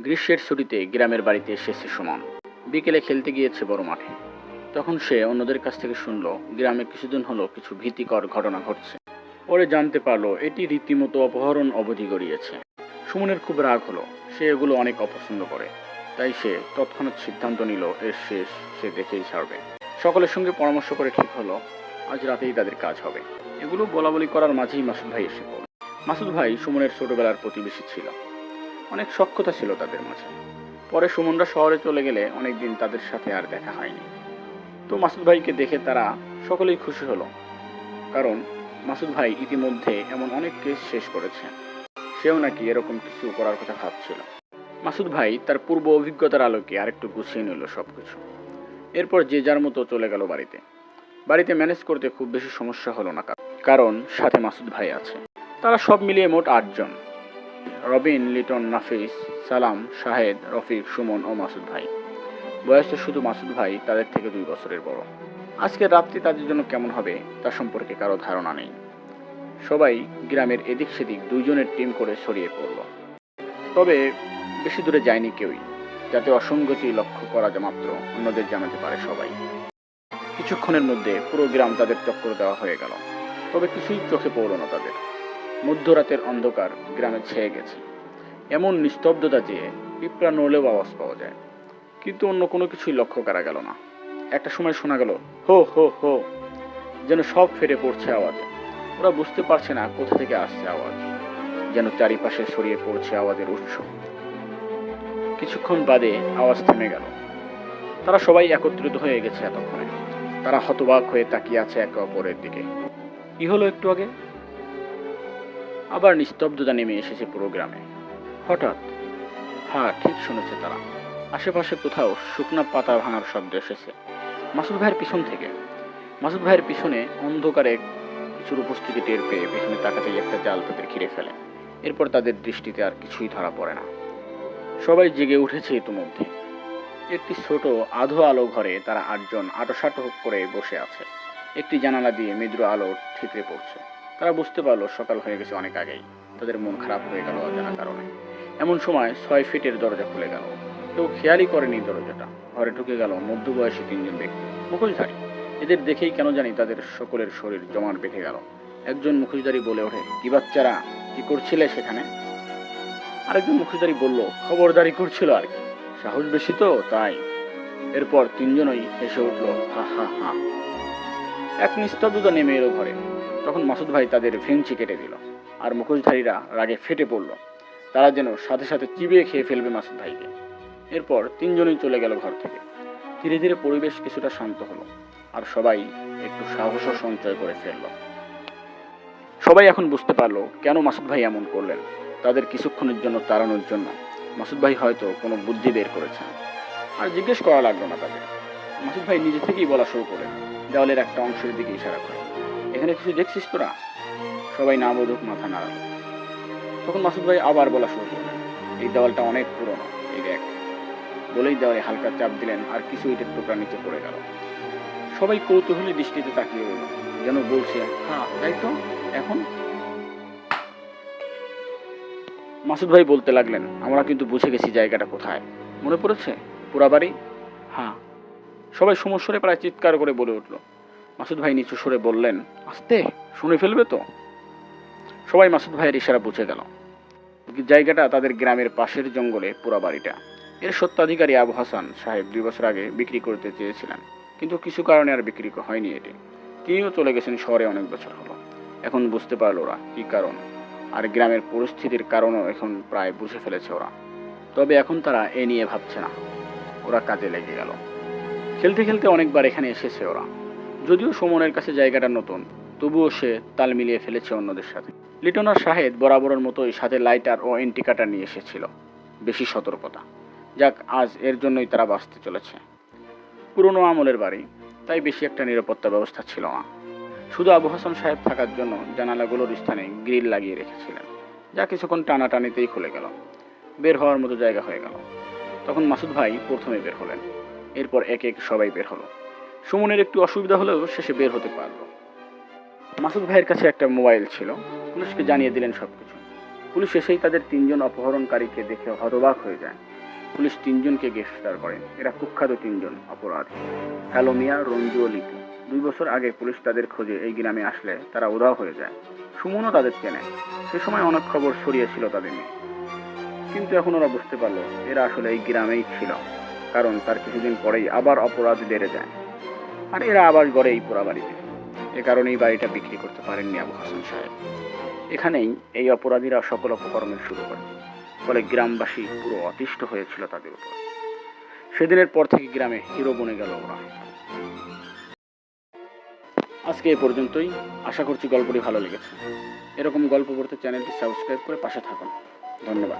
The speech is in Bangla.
গ্রীষ্মের ছুটিতে গ্রামের বাড়িতে এসেছে সুমন। বিকেলে খেলতে গিয়েছে বড় মাঠে। তখন সে অন্যদের কাছ থেকে শুনলো, গ্রামে কিছুদিন হলো কিছু ভীতিকর ঘটনা ঘটছে। পরে জানতে পারল, এটি রীতিমতো অপহরণ অবধি গড়িয়েছে। সুমনের খুব রাগ হলো, সে এগুলো অনেক অপছন্দ করে। তাই সে তৎক্ষণাৎ সিদ্ধান্ত নিল, এর শেষ সে দেখেই ছাড়বে। সকলের সঙ্গে পরামর্শ করে ঠিক হলো, আজ রাতেই তাদের কাজ হবে। এগুলো বলা বলি করার মাঝেই মাসুদ ভাই এসে পড়ল। মাসুদ ভাই সুমনের ছোটবেলার প্রতিবেশী ছিল। অনেক সক্ষতা ছিল তাদের মাঝে। পরে সুমনরা শহরে চলে গেলে অনেকদিন তাদের সাথে আর দেখা হয়নি। তো মাসুদ ভাইকে দেখে তারা সকলেই খুশি হলো, কারণ মাসুদ ভাই ইতিমধ্যে এমন অনেক কেস শেষ করেছে। সেও নাকি এরকম কিছু করার কথা ভাবছিল। মাসুদ ভাই তার পূর্ব অভিজ্ঞতার আলোকে আরেকটু গুছিয়ে নিল সব কিছু এরপর যে যার মতো চলে গেল বাড়িতে। বাড়িতে ম্যানেজ করতে খুব বেশি সমস্যা হলো না কারণ- কারণ সাথে মাসুদ ভাই আছে। তারা সব মিলিয়ে মোট আটজন। রবিন, লিটন, নাফিস, সালাম, শাহেদ, রফিক, সুমন ও মাসুদ ভাই। বয়সে শুধু মাসুদ ভাই, তাদের থেকে দুই বছরের বড়। আজকের রাত্রি তাদের জন্য কেমন হবে, তা সম্পর্কে কারও ধারণা নেই। সবাই গ্রামের এদিক সেদিক দুইজনের টিম করে ছড়িয়ে পড়ল। তবে বেশি দূরে যায়নি কেউই, যাতে অসঙ্গতি লক্ষ্য করা মাত্র, অন্যদের জানাতে পারে সবাই। কিছুক্ষণের মধ্যে পুরো গ্রাম তাদের চক্কর দেওয়া হয়ে গেল, তবে কিছুই চোখে পড়ল না তাদের। মধ্যরাতের অন্ধকার গ্রামে ছেয়ে গেছে। এমন নিস্তব্ধতা যে পিঁপড়া নড়লেও আওয়াজ পাওয়া যায়। কিন্তু অন্য কোনো কিছুই লক্ষ্য করা গেল না। একটা সময় শোনা গেল, হো হো হো, যেন সব ফেটে পড়ছে আওয়াজে। ওরা বুঝতে পারছে না কোথা থেকে আসছে আওয়াজ, যেন চারিপাশে ছড়িয়ে পড়ছে আওয়াজের উৎস। কিছুক্ষণ বাদে আওয়াজ থেমে গেল। তারা সবাই একত্রিত হয়ে গেছে এতক্ষণে। তারা হতবাক হয়ে তাকিয়ে আছে একে অপরের দিকে। কি হলো একটু আগে? আবার নিস্তব্ধতা নেমে এসেছে পুরো গ্রামে হঠাৎ হ্যাঁ ঠিক শুনেছে তারা। আশেপাশে কোথাও শুকনা পাতা ভাঙার শব্দ এসেছে। মাসুদ ভাইয়ের পিছন থেকে। মাসুদ ভাইয়ের পিছনে অন্ধকারে কিছুর উপস্থিতি টের পেয়ে পিছনে তাকাতেই একটা জাল তাদের ঘিরে ফেলে। এরপর তাদের দৃষ্টিতে আর কিছুই ধরা পড়ে না। সবাই জেগে উঠেছে ইতিমধ্যে। একটি ছোট, আধো আলো ঘরে তারা আটজন আটোসাটো করে বসে আছে। একটি জানালা দিয়ে মৃদু আলো ঠিকরে পড়ছে। তারা বুঝতে পারল সকাল হয়ে গেছে অনেক আগেই। তাদের মন খারাপ হয়ে গেল অজানা কারণে। এমন সময় ছয় ফিটের দরজা খুলে গেল। কেউ খেয়ালই করেনি দরজাটা। ঘরে ঢুকে গেল মধ্যবয়সী তিনজন ব্যক্তি। মুখোশধারী। এদের দেখেই কেন জানি তাদের সকলের শরীর জমাট বেঁধে গেল। একজন মুখোশধারী বলে ওঠে, কি বাচ্চারা? কি করছিলে সেখানে? আরেকজন মুখোশধারী বলল, খবরদারি করছিল আর কি। সাহস বেশি তো, তাই। এরপর তিনজনই হেসে উঠল, হা হা হা। এক নিস্তব্ধতা নেমে এলো ঘরে। তখন মাসুদ ভাই তাদের ভেঙচি কেটে দিল আর মুখোশধারীরা রাগে ফেটে পড়ল। তারা যেন সাথে সাথে চিবিয়ে খেয়ে ফেলবে মাসুদ ভাইকে। এরপর তিনজনই চলে গেল ঘর থেকে। ধীরে ধীরে পরিবেশ কিছুটা শান্ত হলো আর সবাই একটু সাহসও সঞ্চয় করে ফেলল। সবাই এখন বুঝতে পারল কেন মাসুদ ভাই এমন করলেন। তাদের কিছুক্ষণের জন্য তাড়ানোর জন্য মাসুদ ভাই হয়তো কোনো বুদ্ধি বের করেছেন আর জিজ্ঞেস করা লাগল না তাদের। মাসুদ ভাই নিজে থেকেই বলা শুরু করলেন, দেওয়ালের একটা অংশের দিকে ইশারা করে। এখানে কিছু দেখছিস তোরা সবাই না বোধক মাথা নাড়ালো। তখন মাসুদ ভাই আবার বলা শুরু করলেন, এই দেওয়ালটা অনেক পুরনো, এই দেখ। বলেই দেওয়ালে হালকা চাপ দিলেন আর কিছু ইটের টুকরা নিচে পড়ে গেল। সবাই কৌতূহলী দৃষ্টিতে তাকিয়ে রইল, যেন বলছে হ্যাঁ তাই তো, এখন? মাসুদ ভাই বলতে লাগলেন, আমরা কিন্তু বুঝে গেছি জায়গাটা কোথায়। মনে পড়েছে? পুরা বাড়ি হ্যাঁ। সবাই সমস্যরে প্রায় চিৎকার করে বলে উঠল মাসুদ ভাই নিচু সরে বললেন, আস্তে, শুনে ফেলবে তো? সবাই মাসুদ ভাইয়ের ইশারা বুঝে গেল। জায়গাটা তাদের গ্রামের পাশের জঙ্গলে, পুরা বাড়িটা। এর সত্ত্বাধিকারী আবু হাসান সাহেব দুই বছর আগে বিক্রি করতে চেয়েছিলেন, কিন্তু কিছু কারণে আর বিক্রি হয়নি এটি। তিনিও চলে গেছেন শহরে অনেক বছর হলো। এখন বুঝতে পারল ওরা কী কারণ, আর গ্রামের পরিস্থিতির কারণও এখন প্রায় বুঝে ফেলেছে ওরা। তবে এখন তারা এ নিয়ে ভাবছে না। ওরা কাজে লেগে গেল। খেলতে খেলতে অনেকবার এখানে এসেছে ওরা। যদিও সুমনের কাছে জায়গাটা নতুন, তবুও সে তাল মিলিয়ে ফেলেছে অন্যদের সাথে। লিটন আর শাহেদ বরাবরের মতোই সাথে লাইটার ও এন্টিকাটার নিয়ে এসেছিল, বেশি সতর্কতা। যাক, আজ এর জন্যই তারা বাঁচতে চলেছে। পুরনো আমলের বাড়ি, তাই বেশি একটা নিরাপত্তা ব্যবস্থা ছিল না। শুধু আবু হাসান সাহেব থাকার জন্য জানালাগুলোর স্থানে গ্রিল লাগিয়ে রেখেছিলেন। যা কিছুক্ষণ টানাটানিতেই খুলে গেল। বের হওয়ার মতো জায়গা হয়ে গেল। তখন মাসুদ ভাই প্রথমে বের হলেন। এরপর এক এক সবাই বের হলো। সুমনের একটু অসুবিধা হলেও শেষে বের হতে পারল। মাসুদ ভাইয়ের কাছে একটা মোবাইল ছিল। পুলিশকে জানিয়ে দিলেন সব কিছু পুলিশ এসেই তাদের তিনজন অপহরণকারীকে দেখে হতবাক হয়ে যায়। পুলিশ তিনজনকে গ্রেফতার করে। এরা কুখ্যাত তিনজন অপরাধী। কালো মিয়া, রঞ্জু ও লিপু। দুই বছর আগে পুলিশ তাদের খোঁজে এই গ্রামে আসলে তারা উধাও হয়ে যায়। সুমনও তাদের চেনে। সে সময় অনেক খবর ছড়িয়েছিল তাদের নিয়ে। কিন্তু এখন ওরা বুঝতে পারল এরা আসলে এই গ্রামেই ছিল। কারণ তার কিছুদিন পরেই আবার অপরাধ বেড়ে যায়। আর এরা আবার গড়ে এই পোড়া বাড়িতে। এ কারণে এই বাড়িটা বিক্রি করতে পারেননি আবু হাসান সাহেব। এখানেই এই অপরাধীরা সকল অপকর্মের শুরু করে। ফলে গ্রামবাসী পুরো অতিষ্ঠ হয়েছিল তাদের উপর। সেদিনের পর থেকে গ্রামে হিরো বনে গেল ওরা। আজকে এ পর্যন্তই। আশা করছি গল্পটি ভালো লেগেছে। এরকম গল্প পড়তে চ্যানেলটি সাবস্ক্রাইব করে পাশে থাকুন। ধন্যবাদ।